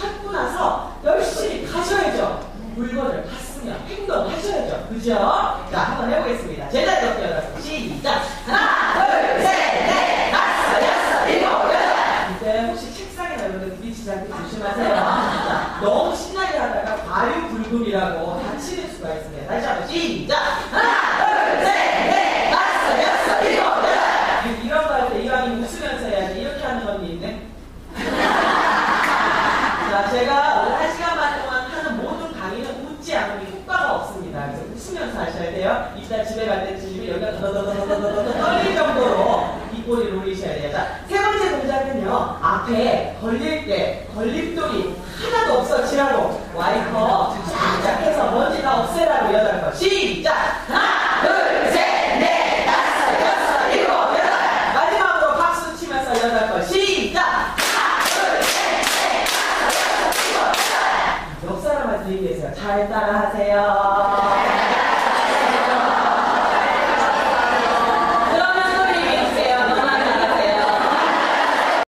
찾고 나서 열심히 가셔야죠. 물건을 봤으면 행동하셔야죠. 그죠? 자, 한번 해보겠습니다. 제자리 덮기 여덟 시작! 하나, 둘, 셋, 넷, 다섯, 여섯, 일곱, 여덟! 이때 혹시 책상에 여러분들 부딪히지 조심하세요. 자, 너무 신나게 하다가 과유불급이라고 다치는 수가 있습니다. 다시 한번 시작! 하나, 둘, 셋, 넷, 다섯, 여섯, 일곱, 여덟! 이런 거 할 때 이왕이 웃으면서 해야지 이렇게 하는 언니 있네? 자, 제가 오늘 한 시간 반 동안 하는 모든 강의는 웃지 않으면 효과가 없습니다. 그래서 웃으면서 하셔야 돼요. 이따 집에 갈 때쯤이면 여기가 더더더더더더더 떨릴 정도로 입꼬리를 올리셔야 돼요. 자, 세 번째 동작은요. 앞에 걸릴 때 걸림돌이 하나도 없어지라고 와이퍼 쫙쫙 해서 먼지 다 없애라고 여덟 번 시작! 하나, 둘, 셋. 잘 따라하세요.